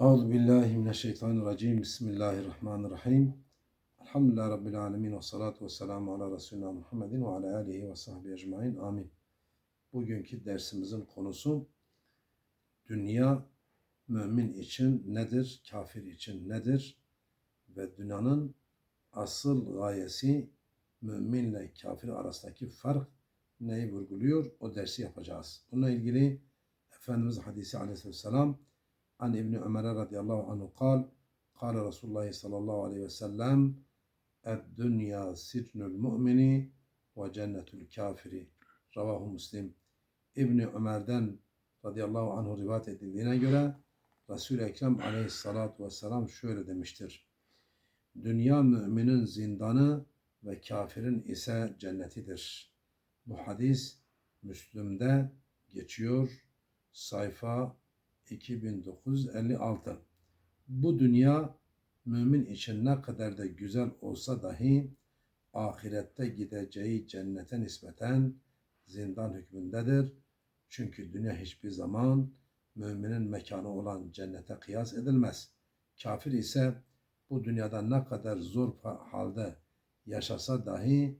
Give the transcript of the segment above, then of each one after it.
Euzu billahi mineşşeytanirracim. Bismillahirrahmanirrahim. Elhamdülillahi rabbil alamin ve salatu vesselamu ala resulina Muhammedin ve ala alihi ve sahbihi ecmaîn. Amin. Bugünkü dersimizin konusu dünya mümin için nedir, kafir için nedir ve dünyanın asıl gayesi müminle kafir arasındaki fark neyi vurguluyor? O dersi yapacağız. Bununla ilgili Efendimiz hadisi aleyhisselam an İbni Ömer radıyallahu anhu kal Kale Resulullah sallallahu aleyhi ve sellem Dünya sicnul mu'mini ve cennetul kafiri Ravahu Müslim İbni Ömer'den radıyallahu anhu rivayet edildiğine göre Resul-i Ekrem aleyhissalatu vesselam şöyle demiştir. Dünya müminin zindanı ve kafirin ise cennetidir. Bu hadis Müslüm'de geçiyor. Sayfa 2956. Bu dünya mümin için ne kadar da güzel olsa dahi ahirette gideceği cennete nispeten zindan hükmündedir. Çünkü dünya hiçbir zaman müminin mekanı olan cennete kıyas edilmez. Kafir ise bu dünyada ne kadar zor halde yaşasa dahi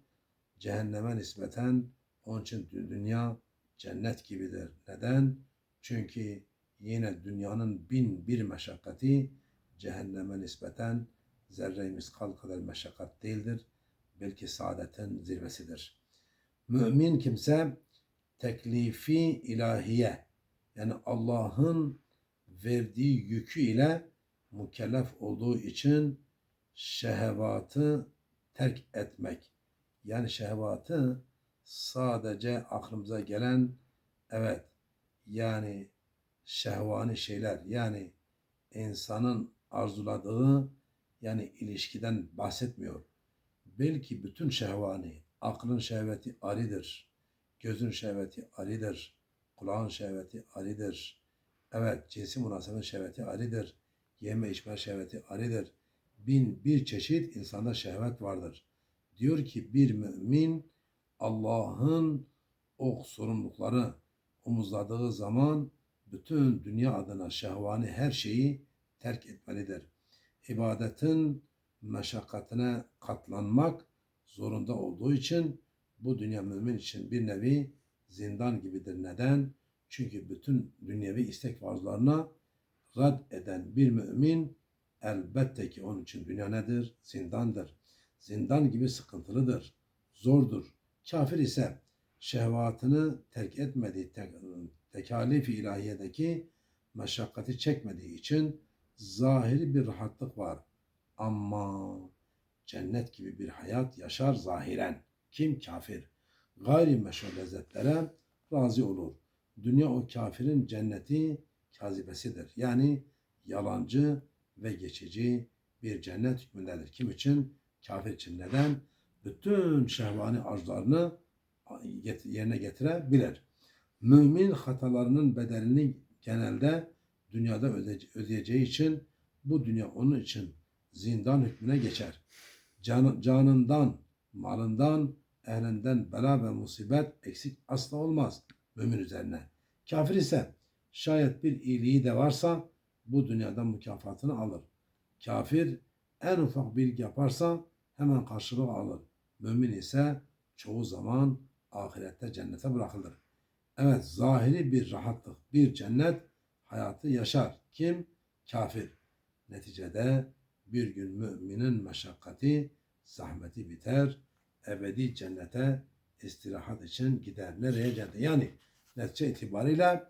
cehenneme nispeten onun için dünya cennet gibidir. Neden? Çünkü yine dünyanın bin bir meşakkati cehenneme nispeten zerre miskal kadar meşakkat değildir. Belki saadetin zirvesidir. Mümin kimse teklifi ilahiye yani Allah'ın verdiği yükü ile mükellef olduğu için şehvatı terk etmek. Yani şehvatı sadece aklımıza gelen evet yani şehvani şeyler yani insanın arzuladığı yani ilişkiden bahsetmiyor. Belki bütün şehvani, aklın şehveti aridir, gözün şehveti aridir, kulağın şehveti aridir. Evet, cinsi münasebet şehveti aridir, yeme içme şehveti aridir. Bin bir çeşit insanda şehvet vardır. Diyor ki bir mümin Allah'ın o sorumlulukları omuzladığı zaman bütün dünya adına şehvani her şeyi terk etmelidir. İbadetin meşakkatine katlanmak zorunda olduğu için bu dünya mümin için bir nevi zindan gibidir. Neden? Çünkü bütün dünyevi istek varzlarına rad eden bir mümin elbette ki onun için dünya nedir? Zindandır. Zindan gibi sıkıntılıdır, zordur. Kafir ise şehvatını terk etmediği tekalif-i ilahiyedeki meşakkati çekmediği için zahiri bir rahatlık var. Ama cennet gibi bir hayat yaşar zahiren. Kim kafir? Gayri meşhur lezzetlere razı olur. Dünya o kafirin cenneti kazibesidir. Yani yalancı ve geçici bir cennet hükmündedir. Kim için? Kafir için. Neden? Bütün şehvani arzularını yerine getirebilir. Mümin hatalarının bedelini genelde dünyada ödeyeceği için bu dünya onun için zindan hükmüne geçer. Can, canından, malından, ehlinden bela ve musibet eksik asla olmaz mümin üzerine. Kafir ise şayet bir iyiliği de varsa bu dünyada mükafatını alır. Kafir en ufak bir yaparsa hemen karşılığı alır. Mümin ise çoğu zaman ahirette cennete bırakılır. Evet zahiri bir rahatlık, bir cennet hayatı yaşar. Kim? Kafir. Neticede bir gün müminin meşakkati, zahmeti biter, ebedi cennete istirahat için gider. Nereye cennet? Yani netice itibariyle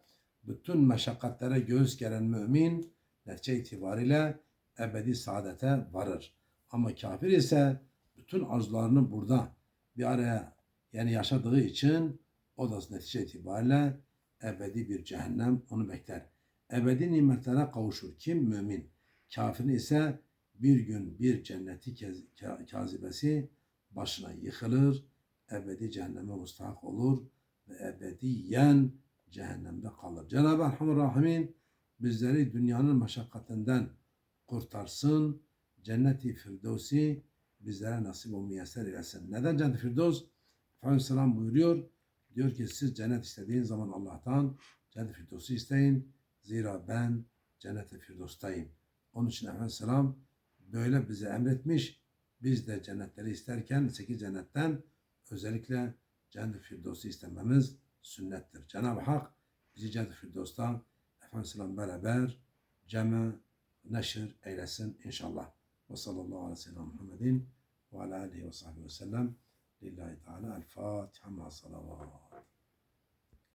bütün meşakkatlere göğüs gelen mümin netice itibariyle ebedi saadete varır. Ama kafir ise bütün arzularını burada bir araya yani yaşadığı için o da netice itibariyle ebedi bir cehennem onu bekler. Ebedi nimetlere kavuşur. Kim? Mümin. Kafir ise bir gün bir cenneti kazibesi başına yıkılır, ebedi cehenneme mustahak olur ve ebediyen cehennemde kalır. Cenab-ı Erhamur Rahimin bizleri dünyanın meşakkatinden kurtarsın. Cenneti Firdevsi bizlere nasip olmayı müyesser eylesin. Neden Cennet-i Firdevs? Efendimiz buyuruyor. Diyor ki siz cennet istediğin zaman Allah'tan cennet firdevsi isteyin. Zira ben cennet-i. Onun için Efendimiz Selam böyle bize emretmiş. Biz de cennetleri isterken sekiz cennetten özellikle cennet-i istememiz sünnettir. Cenab-ı Hak bizi cennet-i firdevstan Efendimiz Selam beraber ceme neşir eylesin inşallah. Ve sallallahu aleyhi ve sellem Muhammedin ve ala alihi ve sahbihi ve sellem. لله تعالى الفاتحة مع صلوات